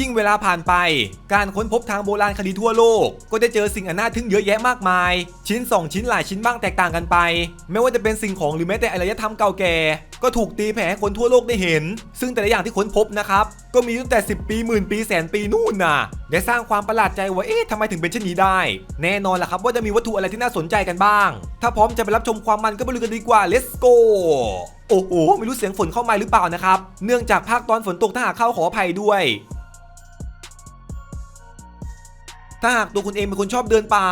ยิ่งเวลาผ่านไป การค้นพบทางโบราณคดีทั่วโลก ก็ได้เจอสิ่งอันน่าทึ่งเยอะแยะมากมาย ชิ้น 2 ชิ้นหลายชิ้นบ้างแตกต่างกันไป ไม่ว่าจะเป็นสิ่งของหรือแม้แต่อารยธรรมเก่าแก่ ก็ถูกตีแผ่ให้คนทั่วโลกได้เห็น ซึ่งแต่ละอย่างที่ค้นพบนะครับ ก็มีตั้งแต่ 10 ปีหมื่นปีแสนปีนู่นน่ะได้สร้างความประหลาดใจว่าเอ๊ะทำไมถึงเป็นเช่นนี้ได้ แน่นอนล่ะครับว่าจะมีวัตถุอะไรที่น่าสนใจกันบ้าง ถ้าพร้อมจะไปรับชมความมันก็ไปลุยกันดีกว่า let's go โอ้โหไม่รู้เสียงฝนเข้ามาหรือเปล่านะครับ เนื่องจากภาคตอนฝนตกถ้าหากเข้าขออภัยด้วย ถ้าหากตัวคุณเองเป็นคนชอบเดินป่า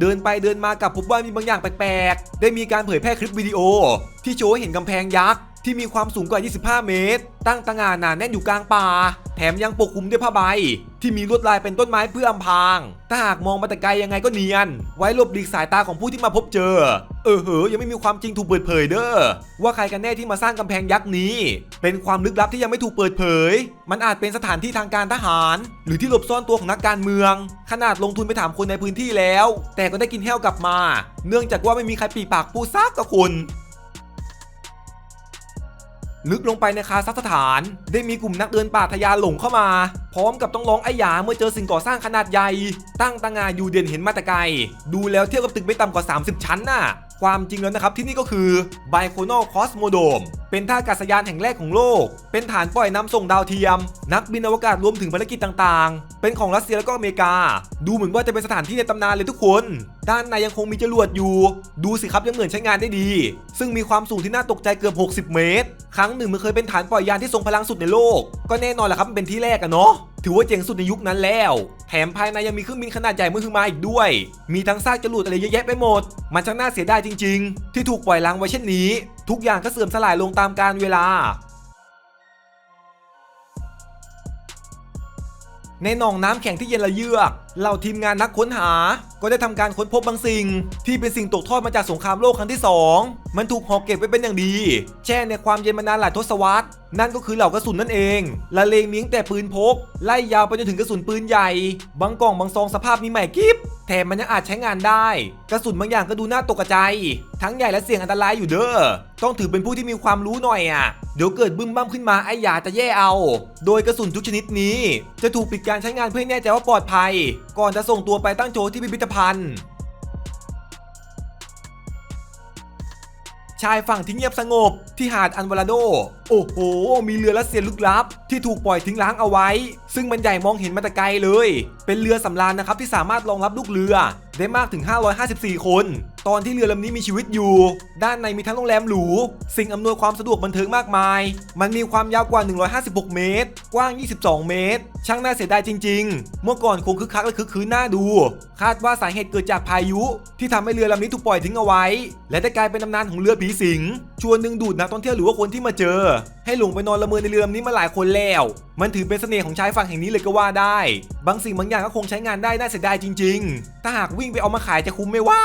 เดินไปเดินมากับพบว่ามีบางอย่างแปลกๆ ได้มีการเผยแพร่คลิปวิดีโอ ที่โชว์เห็นกำแพงยักษ์ ที่มีความสูงกว่า 25 เมตร ตั้งตางานหนาแน่นอยู่กลางป่า แถมยังปกคลุมด้วยผ้าใบ ที่มีลวดลายเป็นต้นไม้เพื่ออำพราง ถ้าหากมองมาแต่ไกลยังไงก็เนียน ไว้หลบหลีกสายตาของผู้ที่มาพบเจอ เออเหอยังไม่มีความจริงถูกเปิดเผยเด้อ ว่าใครกันแน่ที่มาสร้างกำแพงยักษ์นี้ เป็นความลึกลับที่ยังไม่ถูกเปิดเผย มันอาจเป็นสถานที่ทางการทหาร หรือที่หลบซ่อนตัวของนักการเมือง ขนาดลงทุนไปถามคนในพื้นที่แล้ว แต่ก็ได้กินแห้วกลับมา เนื่องจากว่าไม่มีใครปีปากพูดซักกับคุณ ลึกลงไปในคาซัคสถาน ได้มีกลุ่มนักเดินป่าทะยานหลงเข้ามา พร้อมกับต้องร้องไอ้ยาเมื่อเจอสิ่งก่อสร้างขนาดใหญ่ ตั้งตางานอยู่เด่นเห็นมาแต่ไกล ดูแล้วเทียบกับตึกไม่ต่ำกว่า 30 ชั้นน่ะ ความจริงแล้วนะครับที่นี่ก็คือไบโคโนคอสโมโดมเป็นท่าอากาศยานแห่งแรกของโลก เป็นฐานปล่อยนำส่งดาวเทียม นักบินอวกาศรวมถึงภารกิจต่างๆ เป็นของรัสเซียและก็อเมริกา ดูเหมือนว่าจะเป็นสถานที่ในตำนานเลยทุกคน ด้านในยังคงมีจรวดอยู่ ดูสิครับยังเหมือนใช้งานได้ดี ซึ่งมีความสูงที่น่าตกใจเกือบ 60 เมตร ครั้งหนึ่งมันเคยเป็นฐานปล่อยยานที่ทรงพลังสุดในโลก ก็แน่นอนแหละครับมันเป็นที่แรกอะเนาะ ถือว่าเจ๋งสุดในยุคนั้นแล้ว แถมภายในยังมีเครื่องบินขนาดใหญ่เมื่อคือมาอีกด้วย มีทั้งซากจรวดอะไรเยอะแยะไปหมด มันช่างน่าเสียดายจริง ๆ ที่ถูกปล่อยล้างไว้เช่นนี้ ทุกอย่างก็เสื่อมสลายลงตามกาลเวลาในหนองน้ำแข็งที่เย็นละเยือกเหล่าทีมงานนักค้นหา ก็ได้ทำการค้นพบบางสิ่ง ที่เป็นสิ่งตกทอดมาจากสงครามโลกครั้งที่ 2 มันถูกห่อเก็บไว้เป็นอย่างดี แช่ในความเย็นมานานหลายทศวรรษ นั่นก็คือเหล่ากระสุนนั่นเอง ละเลงมีตั้งแต่ปืนพก ไล่ยาวไปจนถึงกระสุนปืนใหญ่ บางกล่องบางซองสภาพนี้ใหม่กิ๊บแถมมันยังอาจใช้งานได้ กระสุนบางอย่างก็ดูน่าตกใจ ทั้งใหญ่และเสี่ยงอันตรายอยู่เด้อ ต้องถือเป็นผู้ที่มีความรู้หน่อยอะ เดี๋ยวเกิดบึ้มบ้ามขึ้นมาไอ้ยาจะแย่เอา โดยกระสุนทุกชนิดนี้ จะถูกปิดการใช้งานเพื่อแน่ใจว่าปลอดภัย ก่อนจะส่งตัวไปตั้งโชว์ที่พิพิธภัณฑ์ ชายฝั่งที่เงียบสงบที่หาดอันวาลาโด โอ้โห มีเรือรัสเซียลึกลับ ที่ถูกปล่อยทิ้งล้างเอาไว้ ซึ่งมันใหญ่มองเห็นมาแต่ไกลเลย เป็นเรือสำราญนะครับที่สามารถรองรับลูกเรือได้มากถึง 554 คน ตอนที่เรือลำนี้มีชีวิตอยู่ ด้านในมีทั้งโรงแรมหรู สิ่งอำนวยความสะดวกบันเทิงมากมาย มันมีความยาวกว่า 156 เมตร กว้าง 22 เมตร ช่างน่าเสียดายจริง ๆ เมื่อก่อนคงคึกคักและคึกคืนน่าดู คาดว่าสาเหตุเกิดจากพายุ ที่ทำให้เรือลำนี้ถูกปล่อยทิ้งเอาไว้ และได้กลายเป็นตำนานของเรือผีสิง ชวนดึงดูดนักท่องเที่ยวหรือว่าคนที่มาเจอ ให้หลงไปนอนละเมอในเรือลำนี้มาหลายคนแล้ว มันถือเป็นเสน่ห์ของชายฝั่งแห่งนี้เลยก็ว่าได้ บางสิ่งบางอย่างก็คงใช้งานได้น่าเสียดายจริง ๆ ถ้าหากวิ่งไปเอามาขายจะคุ้มไหมวะ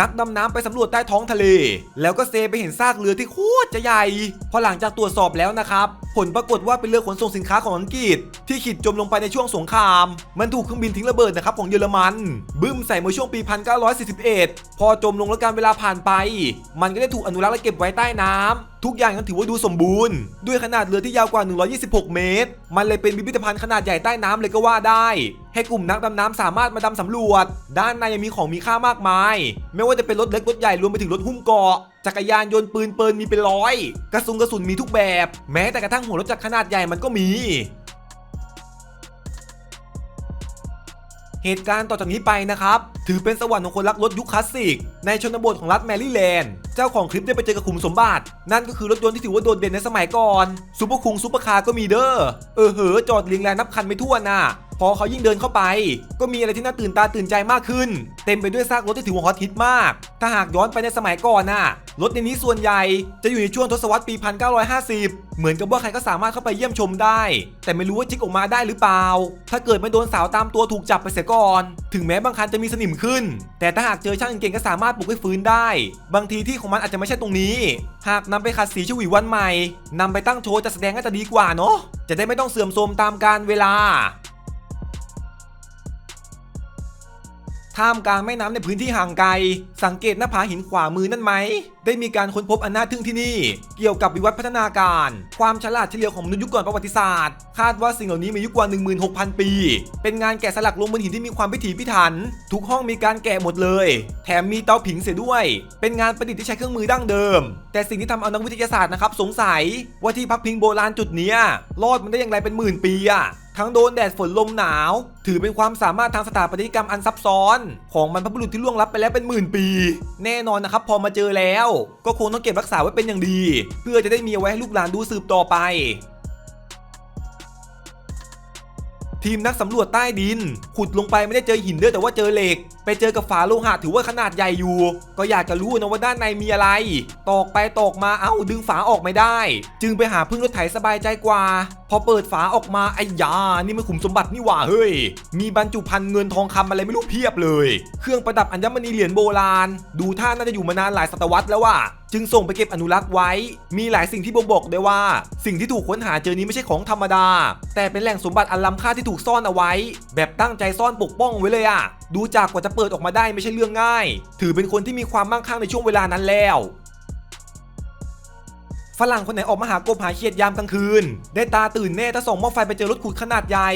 นักดำน้ำไปสำรวจใต้ท้องทะเล แล้วก็เซไปเห็นซากเรือที่โคตรจะใหญ่ พอหลังจากตรวจสอบแล้วนะครับ ผลปรากฏว่าเป็นเรือขนส่งสินค้าของอังกฤษ ที่ขีดจมลงไปในช่วงสงคราม มันถูกเครื่องบินทิ้งระเบิดนะครับของเยอรมัน บึ้มใส่เมื่อช่วงปี 1941 พอจมลงแล้วการเวลาผ่านไป มันก็ได้ถูกอนุรักษ์และเก็บไว้ใต้น้ำทุกอย่างยังถือว่าดูสมบูรณ์ ด้วยขนาดเรือที่ยาวกว่า 126 เมตร มันเลยเป็นพิพิธภัณฑ์ขนาดใหญ่ใต้น้ำเลยก็ว่าได้ ให้กลุ่มนักดำน้ำสามารถมาดำสำรวจ ด้านในยังมีของมีค่ามากมาย ไม่ว่าจะเป็นรถเล็กรถใหญ่รวมไปถึงรถหุ้มเกาะจักรยานยนต์ปืนเปิลมีเป็นร้อย กระสุนกระสุนมีทุกแบบ แม้แต่กระทั่งหัวรถจักรขนาดใหญ่มันก็มี เหตุการณ์ต่อจากนี้ไปนะครับ ถือเป็นสวรรค์ของคนรักรถยุคคลาสสิก ในชนบทของรัฐแมริแลนด์ เจ้าของคลิปได้ไปเจอกับขุมสมบัติ นั่นก็คือรถยนต์ที่ถือว่าโดดเด่นในสมัยก่อนซูเปอร์คุงซูเปอร์คาร์ก็มีเด้อ เออเหอจอดเรียงแรงนับคันไม่ทั่วน่ะ พอเขายิ่งเดินเข้าไป ก็มีอะไรที่น่าตื่นตาตื่นใจมากขึ้น เต็มไปด้วยซากรถที่ถือว่าฮอตฮิตมาก ถ้าหากย้อนไปในสมัยก่อนน่ะรถในนี้ส่วนใหญ่จะอยู่ในช่วงทศวรรษปี 1950 เหมือนกับว่าใครก็สามารถเข้าไปเยี่ยมชมได้ แต่ไม่รู้ว่าจิกออกมาได้หรือเปล่า ถ้าเกิดไม่โดนสาวตามตัวถูกจับไปเสียก่อน ถึงแม้บางคันจะมีสนิมขึ้น แต่ถ้าหากเจอช่างเก่งก็สามารถปลุกให้ฟื้นได้ บางทีที่ของมันอาจจะไม่ใช่ตรงนี้ หากนำไปขัดสีชวีวันใหม่นำไปตั้งโชว์จัดแสดงก็จะดีกว่าเนาะจะได้ไม่ต้องเสื่อมโทรมตามกาลเวลา ท่ามกลางแม่น้ำในพื้นที่ห่างไกล สังเกตหน้าผาหินขวามือนั่นไหม ได้มีการค้นพบอันน่าทึ่งที่นี่ เกี่ยวกับวิวัฒน์พัฒนาการ ความฉลาดเฉลียวของมนุษย์ยุคก่อนประวัติศาสตร์ คาดว่าสิ่งเหล่านี้มีอายุกว่า 16,000 ปี เป็นงานแกะสลักลงบนหินที่มีความพิถีพิถัน ทุกห้องมีการแกะหมดเลย แถมมีเตาผิงเสียด้วย เป็นงานประดิษฐ์ที่ใช้เครื่องมือดั้งเดิม แต่สิ่งที่ทำเอานักวิทยาศาสตร์นะครับสงสัยว่าที่พักพิงโบราณจุดนี้รอดมันได้อย่างไรเป็นหมื่นปีอะทั้งโดนแดดฝนลมหนาว ถือเป็นความสามารถทางสถาปัตยกรรมอันซับซ้อน ของบรรพบุรุษที่ล่วงลับไปแล้วเป็นหมื่นปี แน่นอนนะครับพอมาเจอแล้วก็คงต้องเก็บรักษาไว้เป็นอย่างดี เพื่อจะได้มีเอาไว้ให้ลูกหลานดูสืบต่อไป ทีมนักสำรวจใต้ดิน ขุดลงไปไม่ได้เจอหินด้อแต่ว่าเจอเหล็ก ไปเจอกับฝาโลหะถือว่าขนาดใหญ่อยู่ ก็อยากจะรู้นะว่าด้านในมีอะไร ตอกไปตอกมาเอ้าดึงฝาออกไม่ได้ จึงไปหาพึ่งรถไถสบายใจกว่า พอเปิดฝาออกมาไอ้ยา นี่มันขุมสมบัตินี่หว่าเฮ้ย มีบรรจุภัณฑ์เงินทองคำอะไรไม่รู้เพียบเลย เครื่องประดับอัญมณีเหรียญโบราณ ดูท่าน่าจะอยู่มานานหลายศตวรรษแล้วว่ะ จึงส่งไปเก็บอนุรักษ์ไว้ มีหลายสิ่งที่บ่งบอกได้ว่า สิ่งที่ถูกค้นหาเจอนี้ไม่ใช่ของธรรมดา แต่เป็นแหล่งสมบัติอันล้ำค่าที่ถูกซ่อนเอาไว้ แบบตั้งใจซ่อนปกป้องไว้เลยอะดูจากกว่าจะเปิดออกมาได้ไม่ใช่เรื่องง่าย ถือเป็นคนที่มีความมั่งคั่งในช่วงเวลานั้นแล้ว ฝรั่งคนไหนออกมาหากบหาเขียดยามกลางคืน ได้ตาตื่นแน่ถ้าส่องมอไฟไปเจอรถขุดขนาดใหญ่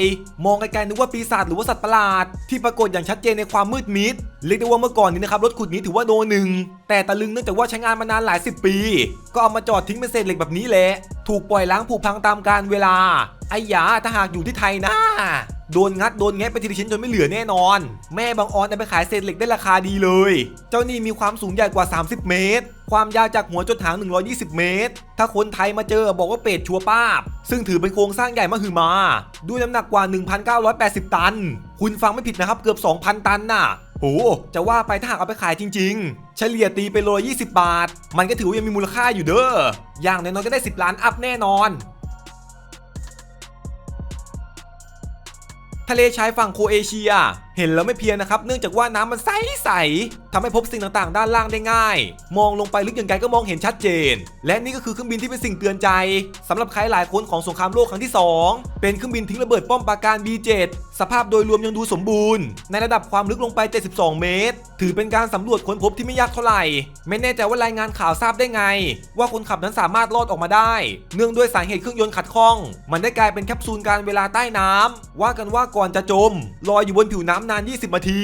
มองไกลๆนึกว่าปีศาจหรือว่าสัตว์ประหลาด ที่ปรากฏอย่างชัดเจนในความมืดมิดเรียกได้ว่าเมื่อก่อนนี้นะครับรถขุดนี้ถือว่าโนหนึ่งแต่ตะลึงเนื่องจากว่าใช้งานมานานหลายสิบปี ก็เอามาจอดทิ้งเป็นเศษเหล็กแบบนี้แหละ ถูกปล่อยล้างผุพังตามกาลเวลาไอ้หยาถ้าหากอยู่ที่ไทยนะ โดนงัดโดนแงะไปทีละชิ้นจนไม่เหลือแน่นอน แม่บางออนเอาไปขายเศษเหล็กได้ราคาดีเลย เจ้านี่มีความสูงใหญ่กว่า 30 เมตร ความยาวจากหัวจนหาง 120 เมตร ถ้าคนไทยมาเจอบอกว่าเป็ดชัวป้าบ ซึ่งถือเป็นโครงสร้างใหญ่มหึมา ด้วยน้ำหนักกว่า 1,980 ตัน คุณฟังไม่ผิดนะครับเกือบ 2,000 ตันน่ะโหจะว่าไปถ้าหากเอาไปขายจริง ๆ เฉลี่ยตีไปโลละ20บาท มันก็ถือว่ายังมีมูลค่าอยู่เด้อ อย่างน้อยๆก็ได้ 10 ล้านอัพแน่นอน ทะเลชายฝั่งโครเอเชีย เห็นแล้วไม่เพียนะครับ เนื่องจากว่าน้ำมันใสใสๆทำให้พบสิ่งต่างๆ ด้านล่างได้ง่าย มองลงไปลึกอย่างไกลก็มองเห็นชัดเจน และนี่ก็คือเครื่องบินที่เป็นสิ่งเตือนใจสำหรับใครหลายคนของสงครามโลกครั้งที่ 2 เป็นเครื่องบินทิ้งระเบิดป้อมปราการ B7 สภาพโดยรวมยังดูสมบูรณ์ ในระดับความลึกลงไป 72 เมตร ถือเป็นการสำรวจค้นพบที่ไม่ยากเท่าไหร่ ไม่แน่ใจว่ารายงานข่าวทราบได้ไง ว่าคนขับนั้นสามารถรอดออกมาได้ เนื่องด้วยสาเหตุเครื่องยนต์ขัดข้อง มันได้กลายเป็นแคปซูลการเวลาใต้น้ำว่ากันว่าก่อนจะจมลอยอยู่บนผิวน้ำนาน 20นาที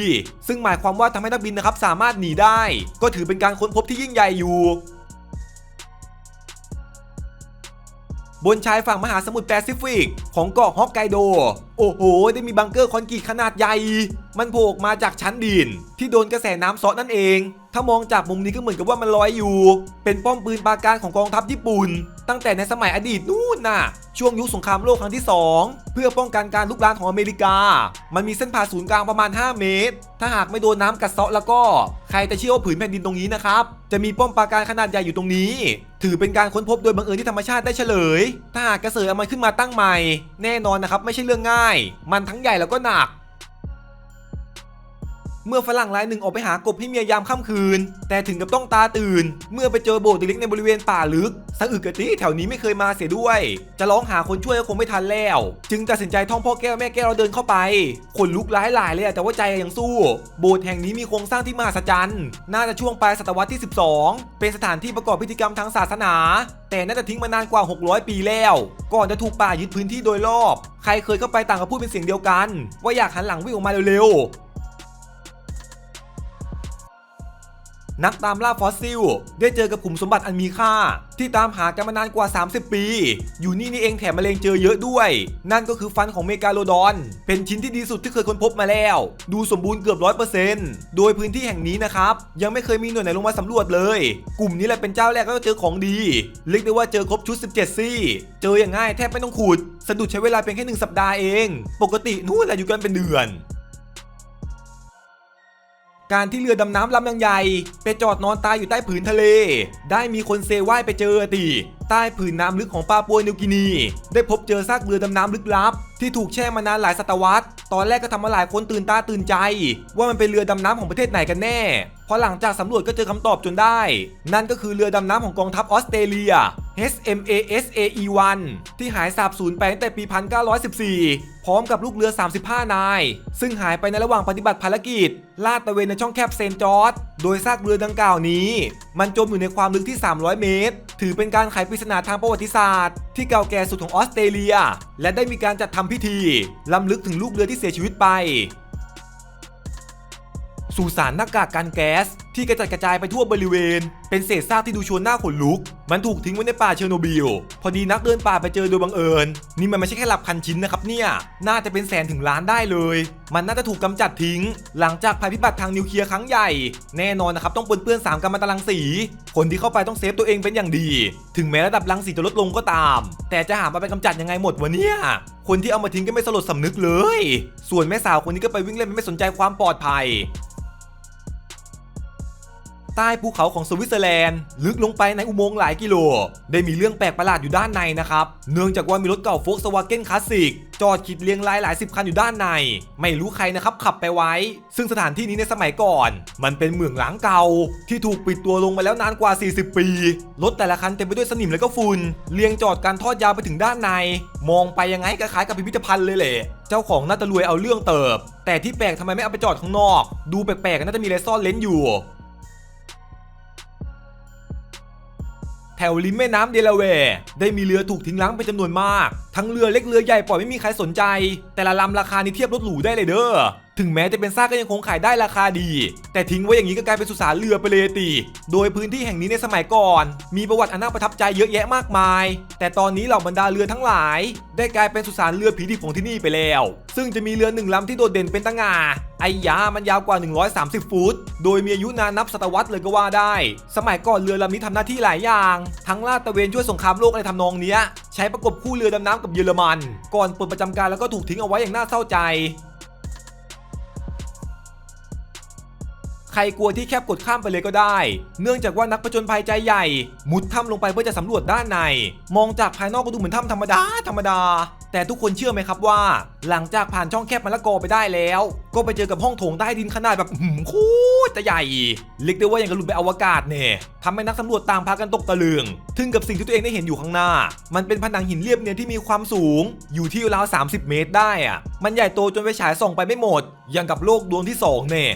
ซึ่งหมายความว่าทำให้นักบินนะครับสามารถหนีได้ ก็ถือเป็นการค้นพบที่ยิ่งใหญ่อยู่บนชายฝั่งมหาสมุทรแปซิฟิก ของเกาะฮอกไกโด โอ้โห ได้มีบังเกอร์คอนกรีตขนาดใหญ่ มันโผล่มาจากชั้นดิน ที่โดนกระแสน้ำซาะนั่นเอง ถ้ามองจากมุมนี้ก็เหมือนกับว่ามันลอยอยู่ เป็นป้อมปืนปราการของกองทัพญี่ปุ่น ตั้งแต่ในสมัยอดีตนู่นน่ะ ช่วงยุคสงครามโลกครั้งที่ 2 เพื่อป้องกันการลุกลามของอเมริกา มันมีเส้นผ่าศูนย์กลางประมาณ 5 เมตร ถ้าหากไม่โดนน้ำกัดเซาะแล้วก็ ใครจะเชื่อว่าผืนแผ่นดินตรงนี้นะครับ จะมีป้อมปราการขนาดใหญ่อยู่ตรงนี้ ถือเป็นการค้นพบโดยบังเอิญที่ธรรมชาติได้เฉลย ถ้าหากกระเสือเอามันขึ้นมาตั้งใหม่ แน่นอนนะครับไม่ใช่เรื่องง่าย มันทั้งใหญ่แล้วก็หนัก เมื่อฝรั่งรายหนึ่งออกไปหากบให้เมียยามค่ำคืน แต่ถึงกับต้องตาตื่น เมื่อไปเจอโบสถ์เล็กในบริเวณป่าลึกสะอึกกะติแถวนี้ไม่เคยมาเสียด้วย จะร้องหาคนช่วยก็คงไม่ทันแล้ว จึงตัดสินใจท่องพ่อแก้วแม่แก้วแล้วเดินเข้าไปขนลุกร้ายหลายเลยแต่ว่าใจยังสู้ โบสถ์แห่งนี้มีโครงสร้างที่มหัศจรรย์น่าจะช่วงปลายศตวรรษที่ 12 เป็นสถานที่ประกอบพิธีกรรมทางศาสนา แต่น่าจะทิ้งมานานกว่า 600 ปีแล้ว ก่อนจะถูกป่ายึดพื้นที่โดยรอบ ใครเคยเข้าไปต่างก็พูดเป็นเสียงเดียวกัน ว่าอยากหันหลังวิ่งออกมาเร็วๆ นักตามล่าฟอสซิล ได้เจอกับขุมสมบัติอันมีค่า ที่ตามหากันมานานกว่า 30 ปี อยู่นี่นี่เองแถมมะเร็งเจอเยอะด้วย นั่นก็คือฟันของเมกาโลดอน เป็นชิ้นที่ดีสุดที่เคยค้นพบมาแล้ว ดูสมบูรณ์เกือบ100%โดยพื้นที่แห่งนี้นะครับ ยังไม่เคยมีหน่วยไหนลงมาสำรวจเลย กลุ่มนี้แหละเป็นเจ้าแรกก็เจอของดี เรียกได้ว่าเจอครบชุด 17 ซี่ เจออย่างง่ายแทบไม่ต้องขุด สะดุดใช้เวลาเพียงแค่หนึ่งสัปดาห์เอง ปกตินู่นแหละอยู่กันเป็นเดือน การที่เรือดำน้ำลำยังใหญ่ไปจอดนอนตายอยู่ใต้ผืนทะเล ได้มีคนเซว่ายไปเจอติใต้ผืนน้ำลึกของปาปัวนิวกินี ได้พบเจอซากเรือดำน้ำลึกลับ ที่ถูกแช่มานานหลายศตวรรษ ตอนแรกก็ทำมาหลายคนตื่นตาตื่นใจ ว่ามันเป็นเรือดำน้ำของประเทศไหนกันแน่พราะหลังจากสำรวจก็เจอคำตอบจนได้ นั่นก็คือเรือดำน้ำของกองทัพออสเตรเลีย HMAS AE1 ที่หายสาบสูญไปตั้งแต่ปี 1914 พร้อมกับลูกเรือ 35 นาย ซึ่งหายไปในระหว่างปฏิบัติภารกิจ ลาดตระเวนในช่องแคบเซนจอร์จโดยซากเรือดังกล่าวนี้ มันจมอยู่ในความลึกที่ 300 เมตร ถือเป็นการไขปริศนาทางประวัติศาสตร์ ที่เก่าแก่สุดของออสเตรเลีย และได้มีการจัดทำพิธีล้ำลึกถึงลูกเรือที่เสียชีวิตไปสุสานหน้ากากกันแก๊ส ที่กระจัดกระจายไปทั่วบริเวณ เป็นเศษซากที่ดูชวนหน้าขนลุก มันถูกทิ้งไว้ในป่าเชอร์โนบิล พอดีนักเดินป่าไปเจอโดยบังเอิญ นี่มันไม่ใช่แค่หลักพันชิ้นนะครับเนี่ย น่าจะเป็นแสนถึงล้านได้เลย มันน่าจะถูกกำจัดทิ้ง หลังจากภัยพิบัติทางนิวเคลียร์ครั้งใหญ่ แน่นอนนะครับต้องปนเปื้อนสามกัมมันตรังสี คนที่เข้าไปต้องเซฟตัวเองเป็นอย่างดี ถึงแม้ระดับรังสีจะลดลงก็ตาม แต่จะหามาไปกำจัดยังไงหมดวะเนี่ยคนที่เอามาทิ้งก็ไม่สลดสำนึกเลย ส่วนแม่สาวคนนี้ก็ไปวิ่งเล่นไม่สนใจความปลอดภัย ใต้ภูเขาของสวิตเซอร์แลนด์ ลึกลงไปในอุโมงค์หลายกิโล ได้มีเรื่องแปลกประหลาดอยู่ด้านในนะครับ เนื่องจากว่ามีรถเก่าโฟกสวาเก้นคลาสสิกจอดขีดเรียงรายหลายสิบคันอยู่ด้านใน ไม่รู้ใครนะครับขับไปไว้ ซึ่งสถานที่นี้ในสมัยก่อน มันเป็นเมืองหล้างเก่า ที่ถูกปิดตัวลงมาแล้วนานกว่า 40 ปี รถแต่ละคันเต็มไปด้วยสนิมและก็ฝุ่นเรียงจอดการทอดยาวไปถึงด้านใน มองไปยังไงก็คล้ายกับพิพิธภัณฑ์เลยแหละเจ้าของน่าจะรวยเอาเรื่องเติบ แต่ที่แปลกทำไมไม่เอาไปจอดข้างนอก ดูแปลกๆน่าจะมีอะไรซ่อนเลนอยู่ แถวริมแม่น้ำเดลาแวร์ได้มีเรือถูกทิ้งล้างเป็นจำนวนมาก ทั้งเรือเล็กเรือใหญ่ปล่อยไม่มีใครสนใจ แต่ละลำราคานี่เทียบรถหรูได้เลยเด้อ ถึงแม้จะเป็นซากก็ยังคงขายได้ราคาดี แต่ทิ้งไว้อย่างนี้ก็กลายเป็นสุสานเรือไปเลยติโดยพื้นที่แห่งนี้ในสมัยก่อน มีประวัติอันน่าประทับใจเยอะแยะมากมาย แต่ตอนนี้เหล่าบรรดาเรือทั้งหลาย ได้กลายเป็นสุสานเรือผีดิบของที่นี่ไปแล้ว ซึ่งจะมีเรือหนึ่งลำที่โดดเด่นเป็นตะงาไอ้ยามันยาวกว่า 130 ฟุต โดยมีอายุนานนับศตวรรษเลยก็ว่าได้ สมัยก่อนเรือลำนี้ทำหน้าที่หลายอย่าง ทั้งลาดตะเวนช่วยสงครามโลกอะไรทำนองเนี้ย ใช้ประกบคู่เรือดำน้ำกับเยอรมัน ก่อนเปิดประจำการแล้วก็ถูกทิ้งเอาไว้อย่างน่าเศร้าใจ ใครกลัวที่แคบกดข้ามไปเลยก็ได้ เนื่องจากว่านักผจญภัยใจใหญ่ มุดถ้ำลงไปเพื่อจะสำรวจด้านใน มองจากภายนอกก็ดูเหมือนถ้ำธรรมดาธรรมดา แต่ทุกคนเชื่อไหมครับว่า หลังจากผ่านช่องแคบมะละกอไปได้แล้ว ก็ไปเจอกับห้องโถงใต้ดินขนาดแบบหืมโคตรจะใหญ่เรียกได้ว่าอย่างกับหลุดไปอวกาศเนี่ยทำให้นักสำรวจต่างพากันตกตะลึงทึ่งกับสิ่งที่ตัวเองได้เห็นอยู่ข้างหน้า มันเป็นผนังหินเรียบเนียนที่มีความสูง อยู่ที่ราว30 เมตรได้อะมันใหญ่โตจนไปฉายส่องไปไม่หมด อย่างกับโลกดวงที่สองเนี่ย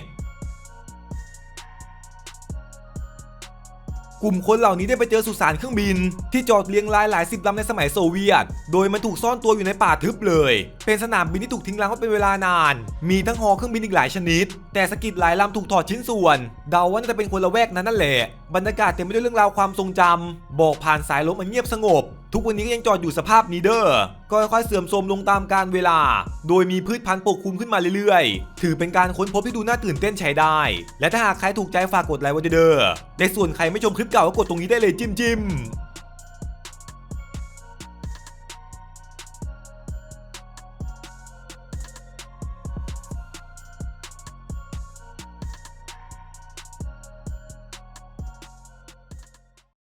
กลุ่มคนเหล่านี้ได้ไปเจอสุสานเครื่องบิน ที่จอดเรียงรายหลายสิบลำในสมัยโซเวียต โดยมันถูกซ่อนตัวอยู่ในป่าทึบเลย เป็นสนามบินที่ถูกทิ้งร้างมาเป็นเวลานาน มีทั้งหอเครื่องบินอีกหลายชนิด แต่สกิดหลายลำถูกถอดชิ้นส่วน เดาว่าน่าจะเป็นคนละแวกนั้นนั่นแหละ บรรยากาศเต็มไปด้วยเรื่องราวความทรงจำบอกผ่านสายลมอันเงียบสงบทุกวันนี้ก็ยังจอดอยู่สภาพนี้เด้อก็ค่อยๆเสื่อมโทรมลงตามกาลเวลา โดยมีพืชพันธุ์ปกคลุมขึ้นมาเรื่อยๆ ถือเป็นการค้นพบที่ดูน่าตื่นเต้นใช้ได้ และถ้าหากใครถูกใจฝากกดไลค์ไว้เด้อในส่วนใครไม่ชมคลิปเก่าก็กดตรงนี้ได้เลยจิ้มจิ้ม